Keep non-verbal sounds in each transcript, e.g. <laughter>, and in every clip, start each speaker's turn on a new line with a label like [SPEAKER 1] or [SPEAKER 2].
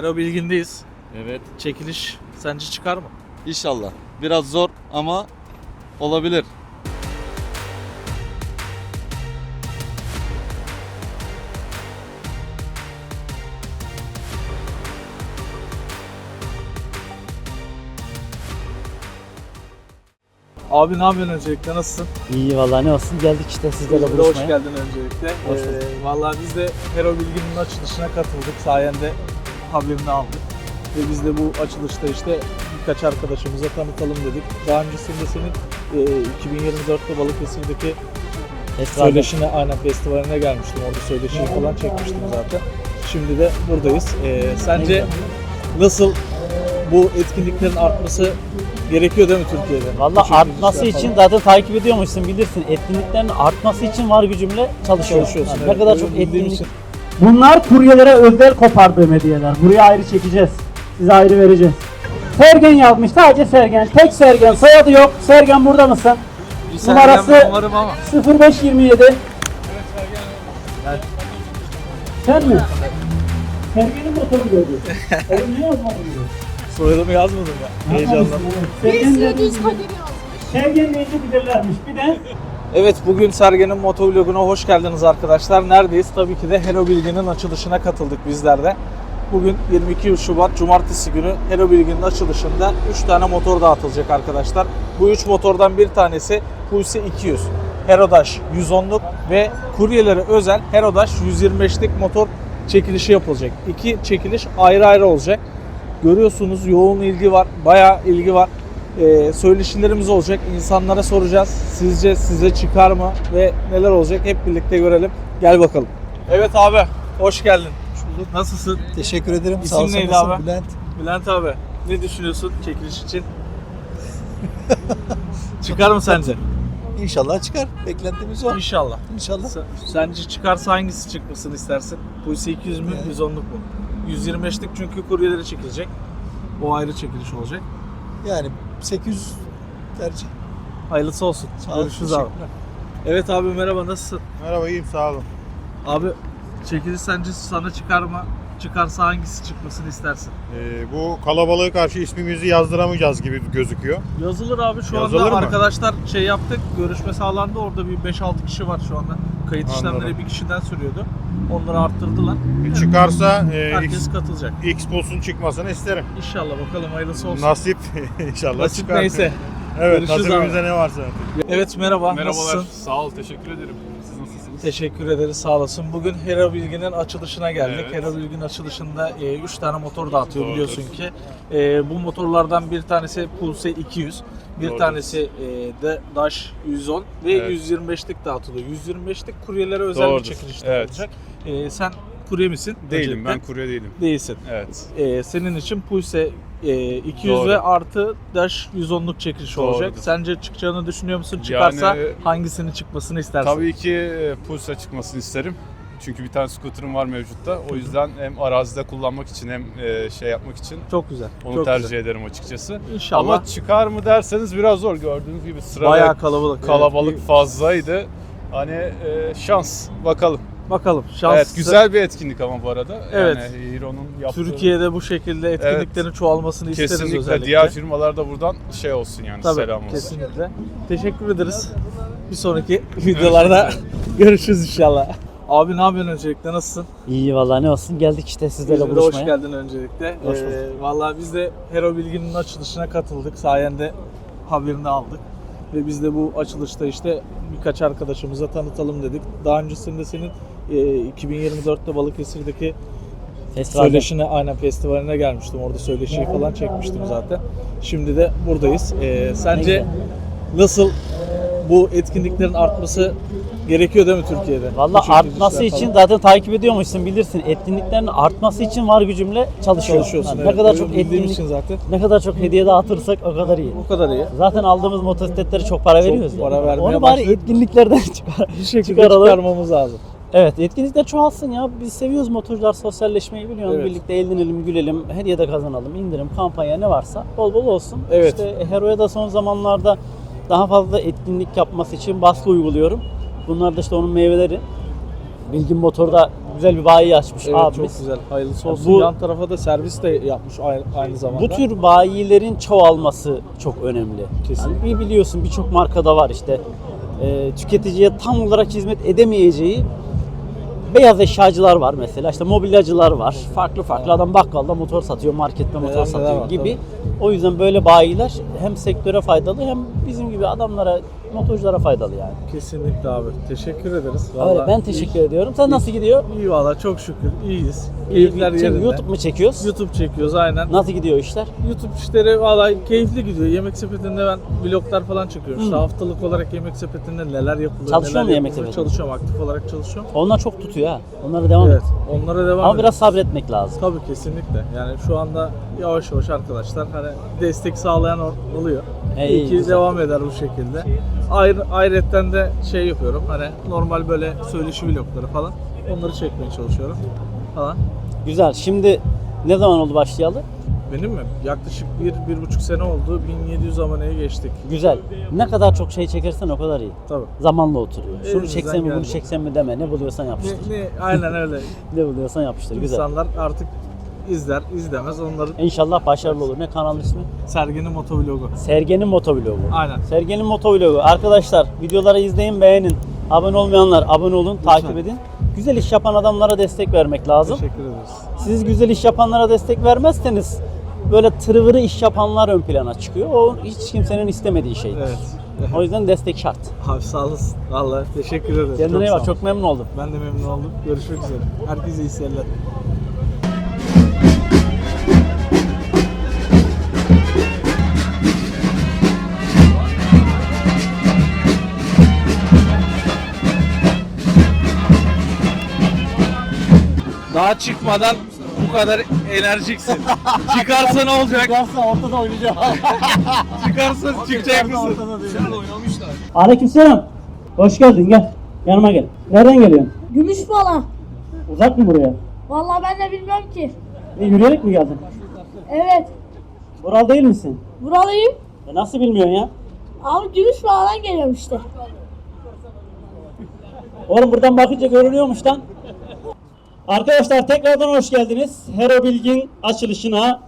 [SPEAKER 1] Hero Bilgin'deyiz.
[SPEAKER 2] Evet.
[SPEAKER 1] Çekiliş sence çıkar mı?
[SPEAKER 2] İnşallah. Biraz zor ama olabilir.
[SPEAKER 1] Abi ne yapıyorsun öncelikle? Nasılsın?
[SPEAKER 3] İyi vallahi ne olsun geldik işte sizlerle
[SPEAKER 1] Biz de hoş
[SPEAKER 3] buluşmaya.
[SPEAKER 1] geldin öncelikle.
[SPEAKER 3] Hoş
[SPEAKER 1] Ee, vallahi biz de Hero Bilgin'in açılışına katıldık. Sayende haberini aldık. Ve biz de bu açılışta işte birkaç arkadaşımıza tanıtalım dedik. Daha öncesinde senin e, 2024'te Balıkesir'deki
[SPEAKER 3] Esra'da.
[SPEAKER 1] söyleşine aynen festivaline gelmiştim. Orada söyleşiyi falan çekmiştim zaten. Şimdi de buradayız. Ee, sence nasıl bu etkinliklerin artması gerekiyor değil mi Türkiye'de?
[SPEAKER 3] Valla artması için
[SPEAKER 1] falan.
[SPEAKER 3] zaten takip ediyormuşsun bilirsin. Etkinliklerin artması için var gücümle çalışıyorum.
[SPEAKER 1] çalışıyorsun.
[SPEAKER 3] Yani
[SPEAKER 1] evet.
[SPEAKER 3] Ne kadar çok etkinlik.
[SPEAKER 4] Bunlar kuryelere özel kopardığım hediyeler. Buraya ayrı çekeceğiz. Size ayrı vereceğiz. Sergen yazmış. Sadece Sergen. Tek Sergen. Soyadı yok. Sergen burada mısın?
[SPEAKER 1] Bir
[SPEAKER 4] Numarası-
[SPEAKER 1] Sergen umarım ama.
[SPEAKER 4] 0527. Sen mi? Sergen'in motoru gördü. <laughs> Oğlum ne yazmadın diyor.
[SPEAKER 1] Soyadımı yazmadım ya. Heyecanlandım.
[SPEAKER 4] Sergen
[SPEAKER 5] Biz
[SPEAKER 4] de
[SPEAKER 5] yediz kaderi yazmış.
[SPEAKER 4] Sergen neydi bilirlermiş. Bir de
[SPEAKER 1] Evet bugün Sergen'in motovloguna hoş geldiniz arkadaşlar. Neredeyiz? Tabii ki de Hero Bilgin'in açılışına katıldık bizler de. Bugün 22 Şubat Cumartesi günü Hero Bilgin'in açılışında 3 tane motor dağıtılacak arkadaşlar. Bu 3 motordan bir tanesi Pulse 200, Hero Dash 110'luk ve kuryelere özel Hero Dash 125'lik motor çekilişi yapılacak. İki çekiliş ayrı ayrı olacak. Görüyorsunuz yoğun ilgi var, bayağı ilgi var. Ee, söyleşilerimiz olacak. İnsanlara soracağız. Sizce size çıkar mı ve neler olacak hep birlikte görelim. Gel bakalım. Evet abi, hoş geldin. Nasılsın?
[SPEAKER 6] Teşekkür ederim.
[SPEAKER 1] İsim
[SPEAKER 6] Sağ
[SPEAKER 1] neydi
[SPEAKER 6] Nasılsın
[SPEAKER 1] abi?
[SPEAKER 6] Bülent.
[SPEAKER 1] Bülent abi, ne düşünüyorsun çekiliş için? <laughs> çıkar mı sence?
[SPEAKER 6] İnşallah çıkar. Beklentimiz o.
[SPEAKER 1] İnşallah.
[SPEAKER 6] İnşallah.
[SPEAKER 1] Sen- Sence çıkarsa hangisi çıkmasını istersin? Pulse 200 mü,
[SPEAKER 6] Yani.
[SPEAKER 1] 110'luk mu? 125'lik çünkü kuryelere çekilecek. O ayrı çekiliş olacak.
[SPEAKER 6] Yani 800 tercih.
[SPEAKER 1] Hayırlısı olsun.
[SPEAKER 6] Sağ
[SPEAKER 1] Görüşürüz abi. Evet abi merhaba nasılsın?
[SPEAKER 7] Merhaba iyiyim sağ olun.
[SPEAKER 1] Abi çekiliş sence sana çıkar mı? Çıkarsa hangisi çıkmasını istersin?
[SPEAKER 7] Ee, bu kalabalığa karşı ismimizi yazdıramayacağız gibi gözüküyor.
[SPEAKER 1] Yazılır abi şu
[SPEAKER 7] Yazılır
[SPEAKER 1] anda
[SPEAKER 7] mı?
[SPEAKER 1] arkadaşlar şey yaptık. Görüşme sağlandı. Orada bir 5-6 kişi var şu anda. Kayıt
[SPEAKER 7] Anladım.
[SPEAKER 1] işlemleri bir kişiden sürüyordu. Onları arttırdılar.
[SPEAKER 7] E, Çıkarsa e,
[SPEAKER 1] Herkes
[SPEAKER 7] X,
[SPEAKER 1] katılacak.
[SPEAKER 7] X-Pulse'un çıkmasını isterim.
[SPEAKER 1] İnşallah bakalım hayırlısı olsun.
[SPEAKER 7] Nasip <laughs> inşallah
[SPEAKER 1] Nasip
[SPEAKER 7] çıkar.
[SPEAKER 1] neyse.
[SPEAKER 7] Evet
[SPEAKER 1] Görüşürüz
[SPEAKER 7] nasibimizde ne varsa.
[SPEAKER 1] Evet merhaba.
[SPEAKER 8] Merhabalar.
[SPEAKER 1] Nasılsın?
[SPEAKER 8] Sağ ol. Teşekkür ederim. Siz nasılsınız?
[SPEAKER 1] Teşekkür ederiz sağ olasın. Bugün Hero Bilgi'nin açılışına geldik.
[SPEAKER 8] Evet.
[SPEAKER 1] Hero Bilgi'nin açılışında 3 tane motor dağıtıyor
[SPEAKER 8] Doğrudur.
[SPEAKER 1] biliyorsun ki. E, bu motorlardan bir tanesi Pulse 200, bir
[SPEAKER 8] Doğrudur.
[SPEAKER 1] tanesi e, de Dash 110 ve
[SPEAKER 8] Evet.
[SPEAKER 1] 125'lik dağıtılıyor. 125'lik kuryelere özel
[SPEAKER 8] Doğrudur.
[SPEAKER 1] bir çekiliş
[SPEAKER 8] Evet.
[SPEAKER 1] olacak. E, sen kurye misin?
[SPEAKER 8] Değilim.
[SPEAKER 1] Öncelikle.
[SPEAKER 8] Ben kurye değilim.
[SPEAKER 1] Değilsin.
[SPEAKER 8] Evet.
[SPEAKER 1] E, senin için Pulse e, 200
[SPEAKER 8] Doğru.
[SPEAKER 1] ve artı Dash 110'luk çekiliş olacak.
[SPEAKER 8] Doğrudur.
[SPEAKER 1] Sence çıkacağını düşünüyor musun? Çıkarsa
[SPEAKER 8] Yani-
[SPEAKER 1] hangisinin çıkmasını istersin?
[SPEAKER 8] Tabii ki e, Pulse çıkmasını isterim. Çünkü bir tane scooter'ım var mevcutta. O yüzden hem arazide kullanmak için hem e, şey yapmak için
[SPEAKER 1] Çok güzel.
[SPEAKER 8] onu
[SPEAKER 1] çok
[SPEAKER 8] tercih
[SPEAKER 1] güzel.
[SPEAKER 8] ederim açıkçası.
[SPEAKER 1] İnşallah.
[SPEAKER 8] Ama çıkar mı derseniz biraz zor. Gördüğünüz gibi sıra
[SPEAKER 1] Bayağı kalabalık.
[SPEAKER 8] kalabalık
[SPEAKER 1] Evet,
[SPEAKER 8] fazlaydı. Hani e, şans bakalım.
[SPEAKER 1] Bakalım. Şans
[SPEAKER 8] evet güzel bir etkinlik ama bu arada.
[SPEAKER 1] Evet.
[SPEAKER 8] Yani Hero'nun yaptığı
[SPEAKER 1] Türkiye'de bu şekilde etkinliklerin çoğalmasını isteriz
[SPEAKER 8] kesinlikle
[SPEAKER 1] özellikle.
[SPEAKER 8] diğer firmalar da buradan şey olsun yani
[SPEAKER 1] Tabii,
[SPEAKER 8] selam olsun.
[SPEAKER 1] kesinlikle. Teşekkür ederiz. Bir sonraki videolarda görüşürüz inşallah. Abi ne yapıyorsun öncelikle? Nasılsın?
[SPEAKER 3] İyi vallahi ne olsun geldik işte sizlerle
[SPEAKER 1] Biz de hoş
[SPEAKER 3] buluşmaya.
[SPEAKER 1] geldin öncelikle.
[SPEAKER 3] Hoş
[SPEAKER 1] Ee, vallahi biz de Hero Bilgin'in açılışına katıldık. Sayende haberini aldık. Ve biz de bu açılışta işte birkaç arkadaşımıza tanıtalım dedik. Daha öncesinde senin e, 2024'te Balıkesir'deki
[SPEAKER 3] Esra'da.
[SPEAKER 1] Söyleşine aynen festivaline gelmiştim. Orada söyleşiyi falan çekmiştim zaten. Şimdi de buradayız. Ee, sence nasıl bu etkinliklerin artması gerekiyor değil mi Türkiye'de?
[SPEAKER 3] Valla artması için
[SPEAKER 1] falan.
[SPEAKER 3] zaten takip ediyormuşsun bilirsin. Etkinliklerin artması için var gücümle çalışıyorum.
[SPEAKER 1] çalışıyorsun.
[SPEAKER 3] Yani
[SPEAKER 1] evet.
[SPEAKER 3] Ne kadar
[SPEAKER 1] Bunu
[SPEAKER 3] çok etkinlik,
[SPEAKER 1] için zaten
[SPEAKER 3] ne kadar çok hediye dağıtırsak o kadar iyi.
[SPEAKER 1] bu kadar iyi.
[SPEAKER 3] Zaten aldığımız motosikletlere çok para
[SPEAKER 1] Çok
[SPEAKER 3] veriyoruz.
[SPEAKER 1] para
[SPEAKER 3] yani.
[SPEAKER 1] vermeye
[SPEAKER 3] Onu bari
[SPEAKER 1] başladık.
[SPEAKER 3] etkinliklerden <laughs> çıkar.
[SPEAKER 1] Bir şekilde
[SPEAKER 3] Çıkaralım.
[SPEAKER 1] çıkarmamız lazım.
[SPEAKER 3] Evet etkinlikler çoğalsın ya. Biz seviyoruz motorcular sosyalleşmeyi biliyorsun.
[SPEAKER 1] Evet.
[SPEAKER 3] Birlikte eğlenelim, gülelim, hediye de kazanalım, indirim, kampanya ne varsa bol bol olsun.
[SPEAKER 1] Evet.
[SPEAKER 3] İşte Hero'ya da son zamanlarda daha fazla etkinlik yapması için baskı uyguluyorum. Bunlar da işte onun meyveleri. Bilgin Motor'da güzel bir bayi açmış
[SPEAKER 1] Evet
[SPEAKER 3] abimiz.
[SPEAKER 1] çok güzel. Hayırlısı olsun.
[SPEAKER 3] Bu-
[SPEAKER 1] Yan tarafa da servis de yapmış aynı, aynı zamanda.
[SPEAKER 3] Bu tür bayilerin çoğalması çok önemli.
[SPEAKER 1] Kesinlikle.
[SPEAKER 3] Yani bir biliyorsun birçok markada var işte e, tüketiciye tam olarak hizmet edemeyeceği beyaz eşyacılar var mesela işte mobilyacılar var. Farklı farklı adam bakkalda motor satıyor, markette motor satıyor gibi. O yüzden böyle bayiler hem sektöre faydalı hem bizim gibi adamlara, motorculara faydalı yani.
[SPEAKER 1] Kesinlikle abi. Teşekkür ederiz.
[SPEAKER 3] Öyle,
[SPEAKER 1] Vallahi
[SPEAKER 3] ben teşekkür
[SPEAKER 1] iyi-
[SPEAKER 3] ediyorum. Sen nasıl gidiyor?
[SPEAKER 1] İyi valla çok şükür. iyiyiz. Keyifler
[SPEAKER 3] Şimdi
[SPEAKER 1] yerinde.
[SPEAKER 3] YouTube mu çekiyoruz?
[SPEAKER 1] YouTube çekiyoruz aynen.
[SPEAKER 3] Nasıl gidiyor işler?
[SPEAKER 1] YouTube işleri valla keyifli gidiyor. Yemek sepetinde ben vloglar falan çekiyorum. İşte haftalık olarak yemek sepetinde neler yapılıyor,
[SPEAKER 3] Çalışıyor mu yemek sepetinde?
[SPEAKER 1] Çalışıyorum, aktif olarak çalışıyorum.
[SPEAKER 3] Onlar çok tutuyor ha. Onlara devam
[SPEAKER 1] Evet,
[SPEAKER 3] et.
[SPEAKER 1] onlara devam
[SPEAKER 3] Ama
[SPEAKER 1] ediyoruz.
[SPEAKER 3] biraz sabretmek lazım.
[SPEAKER 1] Tabii kesinlikle. Yani şu anda yavaş yavaş arkadaşlar hani destek sağlayan ol- oluyor.
[SPEAKER 3] Ey,
[SPEAKER 1] İyi ki
[SPEAKER 3] güzel.
[SPEAKER 1] devam eder bu şekilde. Ayrı, ayrıyetten de şey yapıyorum hani normal böyle söyleşi vlogları falan onları çekmeye çalışıyorum falan.
[SPEAKER 3] Güzel. Şimdi ne zaman oldu başlayalı?
[SPEAKER 1] Benim mi? Yaklaşık bir, bir buçuk sene oldu. 1700 aboneye geçtik.
[SPEAKER 3] Güzel. Ne kadar çok şey çekersen o kadar iyi.
[SPEAKER 1] Tabii.
[SPEAKER 3] Zamanla oturuyor. Şunu
[SPEAKER 1] Elimizden
[SPEAKER 3] çeksem mi bunu çeksem mi deme. Ne buluyorsan yapıştır.
[SPEAKER 1] Ne, ne, aynen öyle. <laughs>
[SPEAKER 3] Ne buluyorsan yapıştır. Güzel.
[SPEAKER 1] İnsanlar artık izler, izlemez. Onların
[SPEAKER 3] İnşallah başarılı olur. Ne kanalın ismi?
[SPEAKER 1] serginin motovlogu.
[SPEAKER 3] Sergen'in motovlogu.
[SPEAKER 1] Aynen.
[SPEAKER 3] Sergen'in motovlogu. Arkadaşlar videoları izleyin, beğenin. Abone olmayanlar abone olun, takip edin. Güzel iş yapan adamlara destek vermek lazım.
[SPEAKER 1] Teşekkür ederiz.
[SPEAKER 3] Siz güzel iş yapanlara destek vermezseniz böyle tırvırı iş yapanlar ön plana çıkıyor. O hiç kimsenin istemediği şey.
[SPEAKER 1] Evet.
[SPEAKER 3] O yüzden destek şart.
[SPEAKER 1] Abi sağ olasın. Vallahi teşekkür ederim.
[SPEAKER 3] Kendine iyi bak. Çok memnun oldum.
[SPEAKER 1] Ben de memnun oldum. Görüşmek üzere. Herkese iyi seyirler. Daha çıkmadan bu kadar enerjiksin. Çıkarsa ne olacak?
[SPEAKER 3] Çıkarsa ortada oynayacağım. <laughs>
[SPEAKER 1] Çıkarsa çıkacak mısın?
[SPEAKER 4] Aleykümselam. Hoş geldin gel. Yanıma gel. Nereden geliyorsun?
[SPEAKER 5] Gümüş bala.
[SPEAKER 4] Uzak mı buraya?
[SPEAKER 5] Vallahi ben de bilmiyorum ki.
[SPEAKER 4] E, yürüyerek mi geldin?
[SPEAKER 5] Evet.
[SPEAKER 4] Bural değil misin?
[SPEAKER 5] Buralıyım.
[SPEAKER 4] E, nasıl bilmiyorsun ya?
[SPEAKER 5] Abi gümüş bağdan geliyorum işte.
[SPEAKER 4] Oğlum buradan bakınca görünüyormuş lan. Arkadaşlar tekrardan hoş geldiniz. Hero Bilgin açılışına.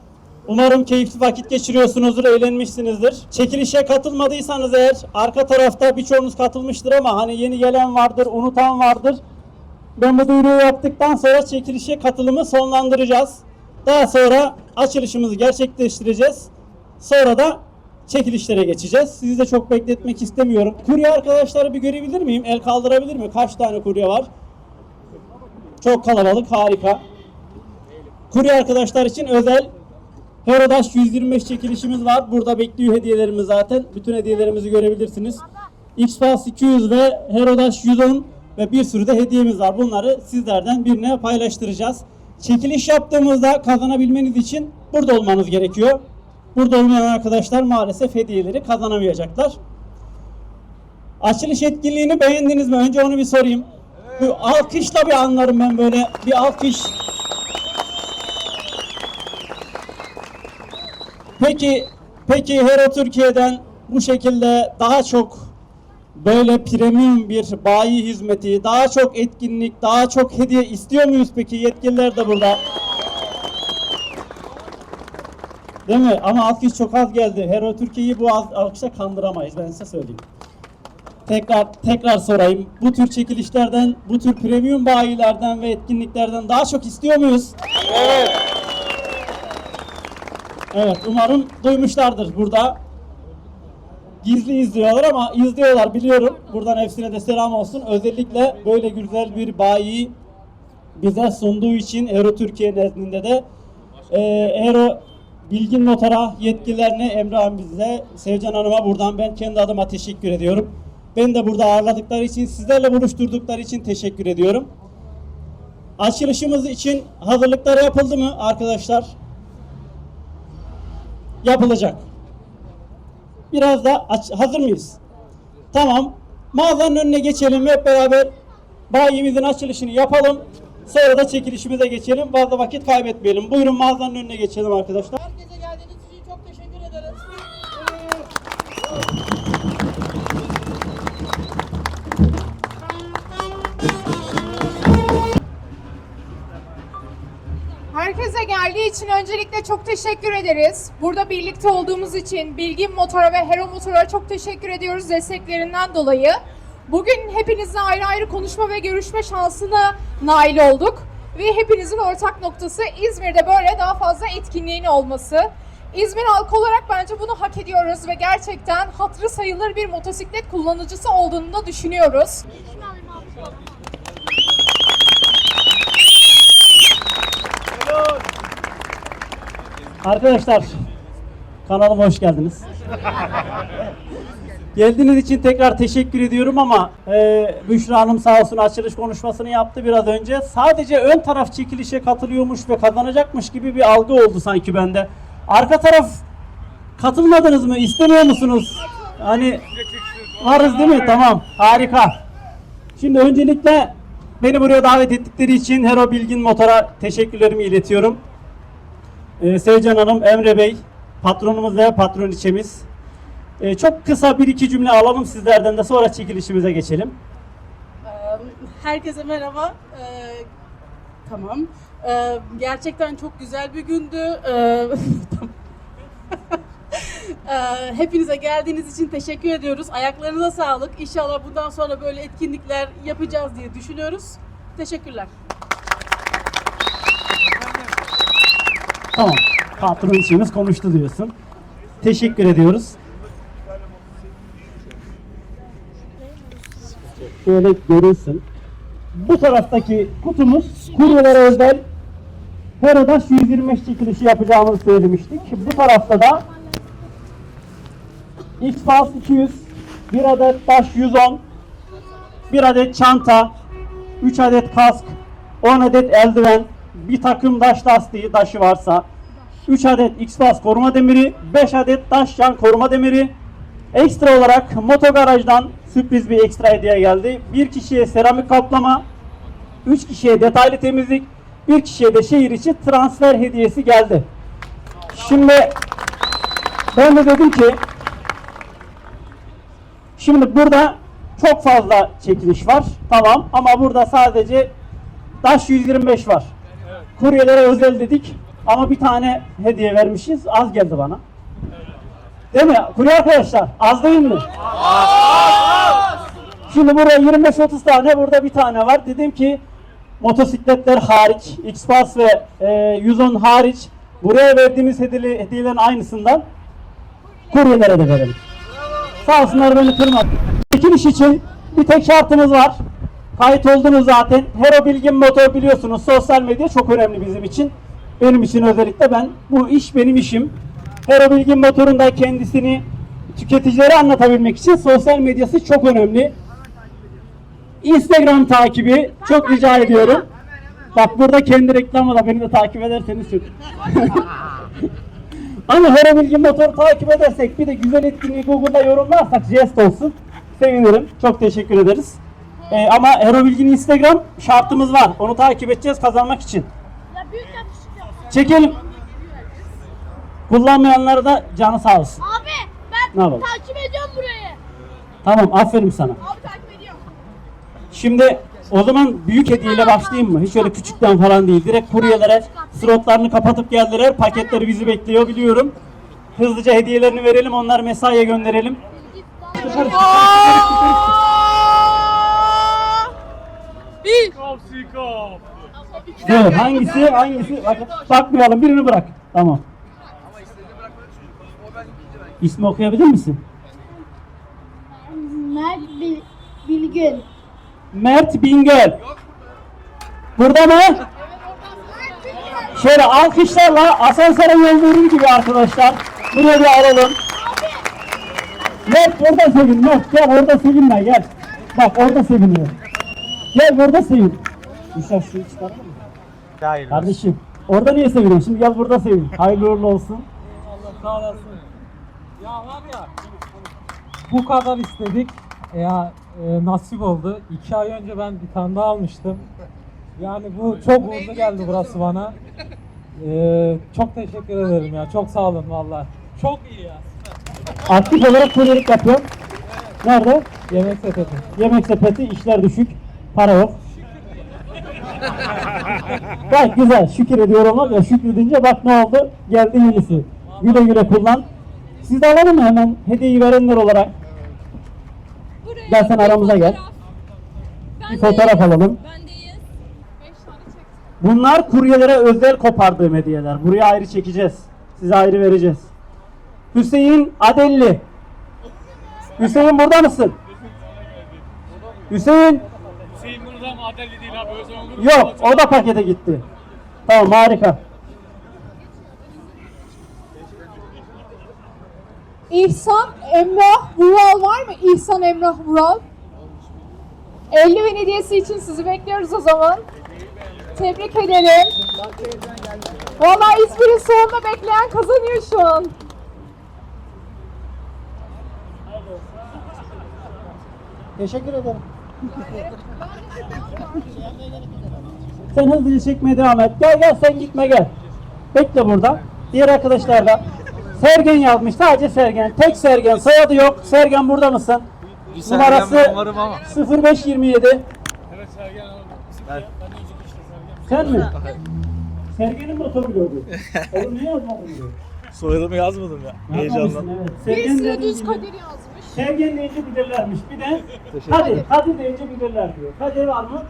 [SPEAKER 4] Umarım keyifli vakit geçiriyorsunuzdur, eğlenmişsinizdir. Çekilişe katılmadıysanız eğer arka tarafta birçoğunuz katılmıştır ama hani yeni gelen vardır, unutan vardır. Ben bu duyuruyu yaptıktan sonra çekilişe katılımı sonlandıracağız. Daha sonra açılışımızı gerçekleştireceğiz. Sonra da çekilişlere geçeceğiz. Sizi de çok bekletmek istemiyorum. Kurye arkadaşları bir görebilir miyim? El kaldırabilir mi? Kaç tane kurye var? Çok kalabalık, harika. Kurye arkadaşlar için özel Herodaş 125 çekilişimiz var. Burada bekliyor hediyelerimiz zaten. Bütün hediyelerimizi görebilirsiniz. Xbox 200 ve Herodaş 110 ve bir sürü de hediyemiz var. Bunları sizlerden birine paylaştıracağız. Çekiliş yaptığımızda kazanabilmeniz için burada olmanız gerekiyor. Burada olmayan arkadaşlar maalesef hediyeleri kazanamayacaklar. Açılış etkinliğini beğendiniz mi? Önce onu bir sorayım. Alkışla bir anlarım ben böyle. Bir alkış. Peki, peki Hero Türkiye'den bu şekilde daha çok böyle premium bir bayi hizmeti, daha çok etkinlik, daha çok hediye istiyor muyuz peki? Yetkililer de burada. Değil mi? Ama alkış çok az geldi. Hero Türkiye'yi bu az, alkışla kandıramayız ben size söyleyeyim. Tekrar tekrar sorayım. Bu tür çekilişlerden, bu tür premium bayilerden ve etkinliklerden daha çok istiyor muyuz? Evet. Evet, umarım duymuşlardır burada. Gizli izliyorlar ama izliyorlar biliyorum. Buradan hepsine de selam olsun. Özellikle böyle güzel bir bayi bize sunduğu için Euro Türkiye nezdinde de e, Euro Bilgin Motor'a yetkililerine Emre abimize, Sevcan Hanım'a buradan ben kendi adıma teşekkür ediyorum. Beni de burada ağırladıkları için, sizlerle buluşturdukları için teşekkür ediyorum. Açılışımız için hazırlıklar yapıldı mı arkadaşlar? Yapılacak. Biraz da hazır mıyız? Tamam. Mağazanın önüne geçelim hep beraber bayimizin açılışını yapalım. Sonra da çekilişimize geçelim. Fazla vakit kaybetmeyelim. Buyurun mağazanın önüne geçelim arkadaşlar.
[SPEAKER 5] Herkese
[SPEAKER 9] Herkese geldiği için öncelikle çok teşekkür ederiz. Burada birlikte olduğumuz için Bilgin Motor'a ve Hero Motor'a çok teşekkür ediyoruz desteklerinden dolayı. Bugün hepinizle ayrı ayrı konuşma ve görüşme şansına nail olduk. Ve hepinizin ortak noktası İzmir'de böyle daha fazla etkinliğin olması. İzmir halkı olarak bence bunu hak ediyoruz ve gerçekten hatırı sayılır bir motosiklet kullanıcısı olduğunu da düşünüyoruz.
[SPEAKER 4] Arkadaşlar kanalıma hoş geldiniz. Geldiğiniz için tekrar teşekkür ediyorum ama e, Büşra Hanım sağ olsun açılış konuşmasını yaptı biraz önce. Sadece ön taraf çekilişe katılıyormuş ve kazanacakmış gibi bir algı oldu sanki bende. Arka taraf katılmadınız mı? İstemiyor musunuz? Hani varız değil mi? Tamam. Harika. Şimdi öncelikle beni buraya davet ettikleri için Hero Bilgin Motor'a teşekkürlerimi iletiyorum. Ee, Sevcan Hanım, Emre Bey, patronumuz ve patroniçemiz. Ee, çok kısa bir iki cümle alalım sizlerden de sonra çekilişimize geçelim.
[SPEAKER 10] Herkese merhaba. Ee, tamam. Ee, gerçekten çok güzel bir gündü. Ee, <laughs> Ee, hepinize geldiğiniz için teşekkür ediyoruz. Ayaklarınıza sağlık. İnşallah bundan sonra böyle etkinlikler yapacağız diye düşünüyoruz. Teşekkürler.
[SPEAKER 4] Tamam. Patroniçemiz konuştu diyorsun. Teşekkür ediyoruz. Şöyle görürsün. Bu taraftaki kutumuz kuryelere özel Herodaş 125 çekilişi yapacağımızı söylemiştik. Bu tarafta da X-Pass 200, bir adet taş 110, bir adet çanta, 3 adet kask, 10 adet eldiven, bir takım taş lastiği taşı varsa, 3 adet X-Pass koruma demiri, 5 adet taş yan koruma demiri. Ekstra olarak Moto Garaj'dan sürpriz bir ekstra hediye geldi. Bir kişiye seramik kaplama, 3 kişiye detaylı temizlik, bir kişiye de şehir içi transfer hediyesi geldi. Şimdi ben de dedim ki Şimdi burada çok fazla çekiliş var. Tamam ama burada sadece Daş 125 var. Kuryelere özel dedik ama bir tane hediye vermişiz. Az geldi bana. Değil mi? Kurye arkadaşlar az değil mi? Şimdi buraya 25-30 tane burada bir tane var. Dedim ki motosikletler hariç, X-Pass ve e, 110 hariç buraya verdiğimiz hediyeli- hediyelerin aynısından kuryelere de verelim. Sağ olsunlar beni kırmadı. Çekiliş için bir tek şartımız var. Kayıt oldunuz zaten. Hero Bilgin Motor biliyorsunuz sosyal medya çok önemli bizim için. Benim için özellikle ben bu iş benim işim. Hero Bilgin Motor'un da kendisini tüketicilere anlatabilmek için sosyal medyası çok önemli. Instagram takibi çok rica ediyorum. Bak burada kendi reklamı da beni de takip ederseniz çok. <laughs> Ama Hero Bilgi Motor'u takip edersek bir de güzel etkinliği Google'da yorumlarsak jest olsun. Sevinirim. Çok teşekkür ederiz. Ee, ama Hero Bilgi'nin Instagram şartımız var. Onu takip edeceğiz kazanmak için.
[SPEAKER 5] Ya büyük yapışık yap.
[SPEAKER 4] Çekelim. Kullanmayanlara da canı sağ olsun.
[SPEAKER 5] Abi ben
[SPEAKER 4] Ne yapalım?
[SPEAKER 5] takip ediyorum burayı.
[SPEAKER 4] Tamam aferin sana.
[SPEAKER 5] Abi takip ediyorum.
[SPEAKER 4] Şimdi o zaman büyük hediyeyle başlayayım mı? Hiç öyle küçükten falan değil. Direkt kuryelere slotlarını kapatıp geldiler. Paketleri bizi bekliyor biliyorum. Hızlıca hediyelerini verelim. Onları mesaiye gönderelim. Dur hangisi hangisi bak, bakmayalım birini bırak. Tamam. İsmi okuyabilir misin?
[SPEAKER 5] Mert Bil Bilgin.
[SPEAKER 4] Mert Bingöl. Burada mı? Şöyle alkışlarla asansöre yol verir gibi arkadaşlar. Buraya bir alalım. Mert orada sevin Mert gel orada sevinme gel. Bak orada seviniyor. Gel burada sevin. Müşter şunu çıkaralım mı? Kardeşim orada niye seviniyorsun? Şimdi gel burada sevin. Hayırlı uğurlu olsun.
[SPEAKER 11] Ya var ya bu kadar istedik. Ya e, nasip oldu. İki ay önce ben bir tane daha almıştım. Yani bu çok uğurlu geldi burası bana. E, çok teşekkür ederim ya. Çok sağ olun valla. Çok iyi ya.
[SPEAKER 4] Aktif olarak kuryelik yapıyor. Nerede?
[SPEAKER 11] Yemek sepeti.
[SPEAKER 4] Yemek sepeti işler düşük. Para yok. Bak güzel şükür ediyorum var ya şükredince bak ne oldu geldi yenisi. Güle güle kullan. Siz de alalım mı hemen hediyeyi verenler olarak? Gel sen aramıza gel. Bir fotoğraf alalım. Bunlar kuryelere özel kopardığım hediyeler. Buraya ayrı çekeceğiz. Size ayrı vereceğiz. Hüseyin Adelli. Hüseyin burada mısın? Hüseyin. Mı? Adelli değil abi. Yok o da pakete gitti. Tamam harika.
[SPEAKER 9] İhsan Emrah Vural var mı? İhsan Emrah Vural. 50 bin hediyesi için sizi bekliyoruz o zaman. Tebrik ederim. Valla İzmir'in sonunda bekleyen kazanıyor şu an.
[SPEAKER 4] Teşekkür ederim. Sen hızlıca çekmeye devam et. Gel gel sen gitme gel. Bekle burada. Diğer arkadaşlar da. Sergen yazmış. Sadece Sergen. Tek Sergen. Soyadı yok. Sergen burada mısın? Numarası
[SPEAKER 1] umarım ama.
[SPEAKER 4] 0527. Evet Sergen Sen mi? Sergen'in motoru gördü. <laughs> Oğlum niye yazmadın diyor.
[SPEAKER 1] Soyadımı yazmadım ya.
[SPEAKER 4] Yazmamışsın, evet.
[SPEAKER 9] Bir
[SPEAKER 4] Sergen
[SPEAKER 9] sıra
[SPEAKER 4] dediğin
[SPEAKER 9] düz Kadir yazmış.
[SPEAKER 4] Sergen deyince bilirlermiş. Bir de Kadir, Kadir deyince bilirler diyor. Kadir var mı?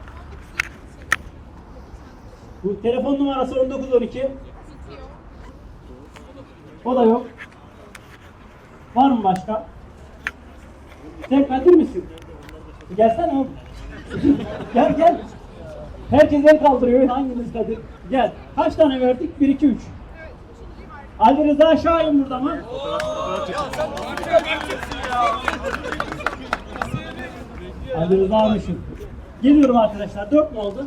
[SPEAKER 4] Bu telefon numarası 1912. O da yok. Var mı başka? Sen Kadir misin? Gelsene oğlum. <laughs> gel gel. Herkes el kaldırıyor. Hanginiz Kadir? Gel. Kaç tane verdik? 1, 2, 3. Ali Rıza Şahin burada mı? Ali Rıza almışım. Geliyorum arkadaşlar. Dört mü oldu?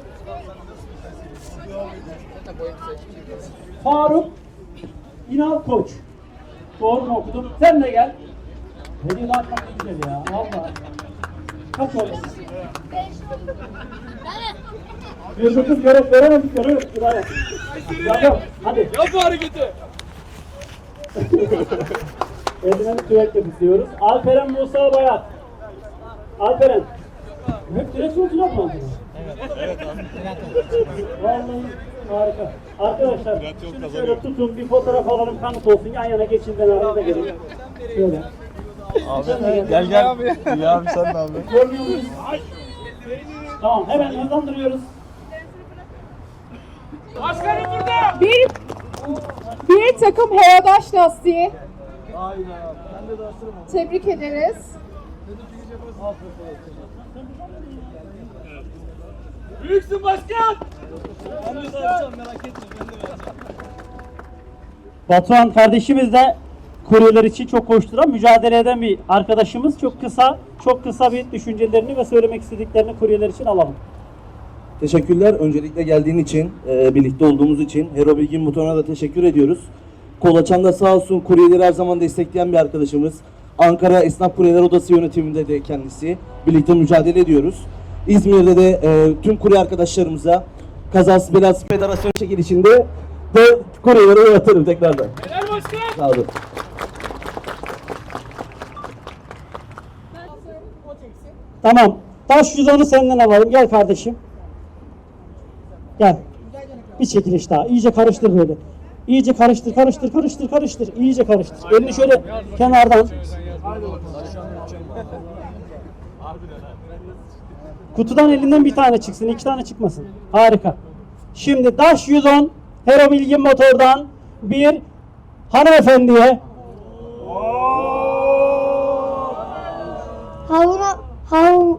[SPEAKER 4] Faruk İnal Koç. Doğru mu okudum? Sen de gel. Hediye dağıtmak ne güzel ya. Valla. Kaç oldu? Gözüküp görev veremedik görev. Hadi. Yap hareketi. <laughs> Eldiveni sürekli istiyoruz. Alperen Musa Bayat. Alperen. Hep direksiyon yapma mı? Evet, evet abi. Vallahi harika. Arkadaşlar, şunu şöyle tutun, bir fotoğraf alalım, kanıt olsun. Yan yana geçin, ben arada gelin. Şöyle.
[SPEAKER 1] Abi gel gel. İyi abi sen de abi.
[SPEAKER 4] Görmüyor muyuz? Tamam, hemen hızlandırıyoruz.
[SPEAKER 9] Bir, bir takım Heradaş lastiği. Tebrik ederiz.
[SPEAKER 4] Batuhan kardeşimiz de kuryeler için çok koşturan, mücadele eden bir arkadaşımız. Çok kısa, çok kısa bir düşüncelerini ve söylemek istediklerini kuryeler için alalım.
[SPEAKER 12] Teşekkürler. Öncelikle geldiğin için, e, birlikte olduğumuz için. Hero Bilgin Motoru'na da teşekkür ediyoruz. Kolaçan da sağ olsun kuryeleri her zaman destekleyen bir arkadaşımız. Ankara Esnaf Kuryeler Odası yönetiminde de kendisi. Birlikte mücadele ediyoruz. İzmir'de de e, tüm kurye arkadaşlarımıza kazası belası federasyon çekilişinde de kuryeleri uğratırım tekrardan. Sağ olun.
[SPEAKER 4] Tamam. Taş yüzonu senden alalım. Gel kardeşim. Gel. Bir çekiliş daha. İyice karıştır böyle. İyice karıştır, karıştır, karıştır, karıştır. İyice karıştır. Elini şöyle kenardan. Kutudan elinden bir tane çıksın, iki tane çıkmasın. Harika. Şimdi Daş 110 Hero Bilgin Motor'dan bir hanımefendiye
[SPEAKER 5] Havana hav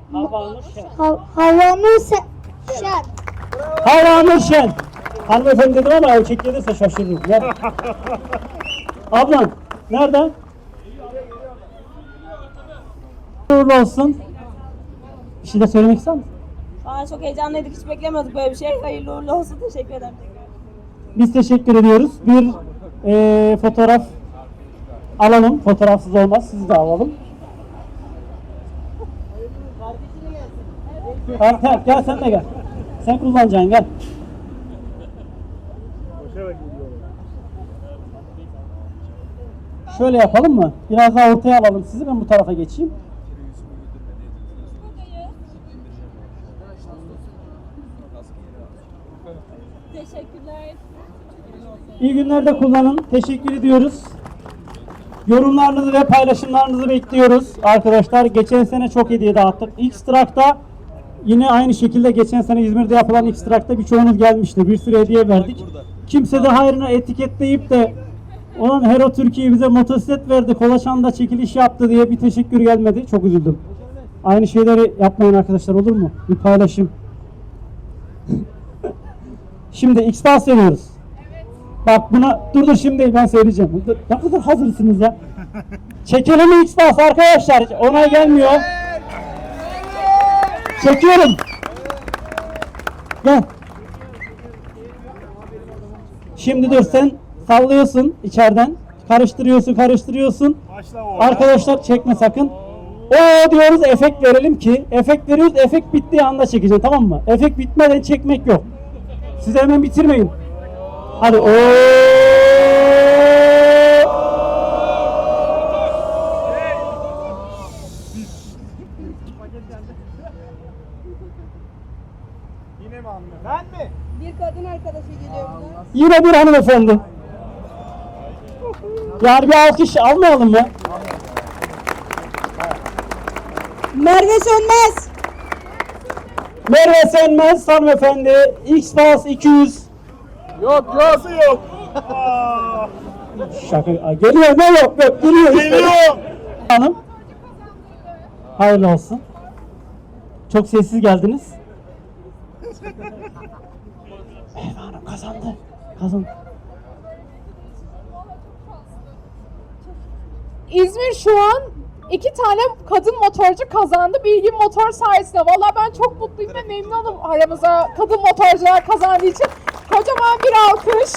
[SPEAKER 5] hav havanı şer.
[SPEAKER 4] Hava Nur Şen. Hanımefendi dedim ama erkek gelirse şaşırırım. Gel. <laughs> Ablan nerede? Uğurlu olsun. Bir şey de söylemek ister misin?
[SPEAKER 10] Aa, çok heyecanlıydık. Hiç beklemiyorduk böyle bir şey. Hayırlı uğurlu olsun. Teşekkür ederim.
[SPEAKER 4] Biz teşekkür ediyoruz. Bir eee, fotoğraf alalım. Fotoğrafsız olmaz. Sizi de alalım. Tamam, gel sen de gel. Sen kullanacaksın gel. Şöyle yapalım mı? Biraz daha ortaya alalım sizi. Ben bu tarafa geçeyim.
[SPEAKER 10] Teşekkürler.
[SPEAKER 4] İyi günlerde kullanın. Teşekkür ediyoruz. Yorumlarınızı ve paylaşımlarınızı bekliyoruz arkadaşlar. Geçen sene çok hediye dağıttık. X-Track'ta yine aynı şekilde geçen sene İzmir'de yapılan X-Track'ta birçoğunuz gelmişti. Bir sürü hediye verdik. Kimse de hayrına etiketleyip de olan Hero Türkiye bize motosiklet verdi, Kolaçan'da çekiliş yaptı diye bir teşekkür gelmedi. Çok üzüldüm. Aynı şeyleri yapmayın arkadaşlar olur mu? Bir paylaşım. <laughs> Şimdi X-Pass veriyoruz. Bak buna dur dur şimdi ben söyleyeceğim. Ne kadar hazırsınız ya? <laughs> Çekelim mi X-Pass arkadaşlar? Onay gelmiyor. Çekiyorum. Gel. Şimdi dur sen sallıyorsun içeriden. Karıştırıyorsun karıştırıyorsun. Arkadaşlar çekme sakın. O diyoruz efekt verelim ki efekt veriyoruz efekt bittiği anda çekeceğim tamam mı? Efekt bitmeden çekmek yok. Siz hemen bitirmeyin. Hadi o.
[SPEAKER 10] Bir kadın arkadaşı geliyor buradan.
[SPEAKER 4] Yine bir hanımefendi. Yani bir alkış almayalım mı?
[SPEAKER 10] Merve Sönmez.
[SPEAKER 4] Merve Senmez hanımefendi. X-Pass 200.
[SPEAKER 1] Yok yok yok.
[SPEAKER 4] Şaka. Geliyor ne yok yok geliyor. Geliyor. Hanım. Hayırlı olsun. Çok sessiz geldiniz. Merve Hanım kazandı. Kazandı.
[SPEAKER 9] İzmir şu an iki tane kadın motorcu kazandı Bilgin Motor sayesinde. Valla ben çok mutluyum ve memnunum aramıza kadın motorcular kazandığı için. Kocaman bir alkış.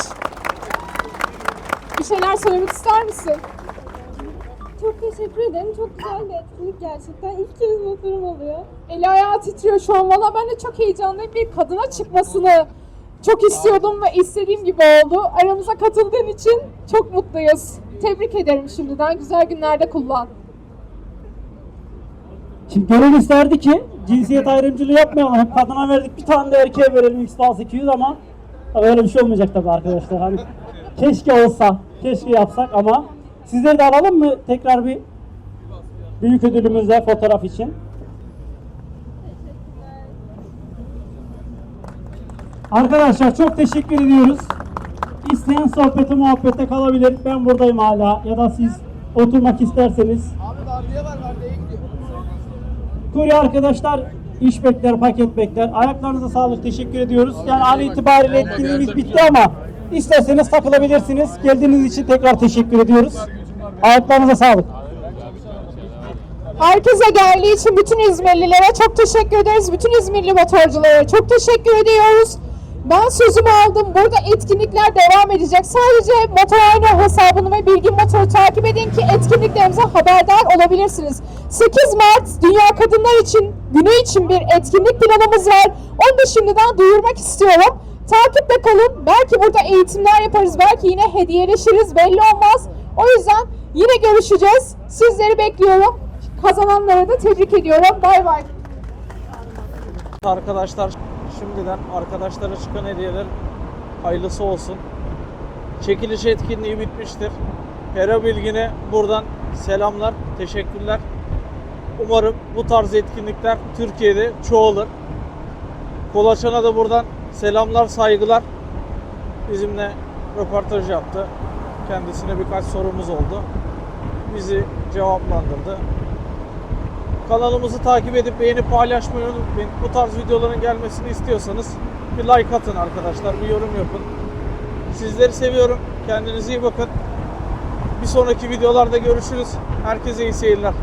[SPEAKER 9] Bir şeyler söylemek ister misin?
[SPEAKER 10] Çok teşekkür ederim. Çok güzel bir etkinlik gerçekten. İlk kez motorum oluyor.
[SPEAKER 9] Eli ayağı titriyor şu an. Valla ben de çok heyecanlıyım. Bir kadına çıkmasını çok istiyordum ve istediğim gibi oldu. Aramıza katıldığın için çok mutluyuz. Tebrik ederim şimdiden. Güzel günlerde kullan.
[SPEAKER 4] Şimdi gönül isterdi ki cinsiyet ayrımcılığı yapmayalım. Hep kadına verdik bir tane de erkeğe verelim X-Pass 200 ama tabii öyle bir şey olmayacak tabii arkadaşlar. Hani keşke olsa, keşke yapsak ama sizleri de alalım mı tekrar bir büyük ödülümüzle fotoğraf için? Arkadaşlar çok teşekkür ediyoruz. İsteyen sohbete muhabbete kalabilir. Ben buradayım hala ya da siz oturmak isterseniz. Kurye arkadaşlar iş bekler, paket bekler. Ayaklarınıza sağlık, teşekkür ediyoruz. Yani an itibariyle etkinliğimiz bitti ama isterseniz takılabilirsiniz. Geldiğiniz için tekrar teşekkür ediyoruz. Ayaklarınıza sağlık.
[SPEAKER 9] Herkese geldiği için bütün İzmirlilere çok teşekkür ederiz. Bütün İzmirli motorculara çok teşekkür ediyoruz. Ben sözümü aldım. Burada etkinlikler devam edecek. Sadece Motor Aynı hesabını ve Bilgin Motor'u takip edin ki etkinliklerimize haberdar olabilirsiniz. 8 Mart Dünya Kadınlar için günü için bir etkinlik planımız var. Onu da şimdiden duyurmak istiyorum. Takipte kalın. Belki burada eğitimler yaparız. Belki yine hediyeleşiriz. Belli olmaz. O yüzden yine görüşeceğiz. Sizleri bekliyorum. Kazananlara da tebrik ediyorum. Bay bay.
[SPEAKER 1] Arkadaşlar şimdiden arkadaşlara çıkan hediyeler hayırlısı olsun. Çekiliş etkinliği bitmiştir. Hera Bilgin'e buradan selamlar, teşekkürler. Umarım bu tarz etkinlikler Türkiye'de çoğalır. Kolaçan'a da buradan selamlar, saygılar. Bizimle röportaj yaptı. Kendisine birkaç sorumuz oldu. Bizi cevaplandırdı. Kanalımızı takip edip beğenip paylaşmayı unutmayın. Bu tarz videoların gelmesini istiyorsanız bir like atın arkadaşlar, bir yorum yapın. Sizleri seviyorum. Kendinize iyi bakın. Bir sonraki videolarda görüşürüz. Herkese iyi seyirler.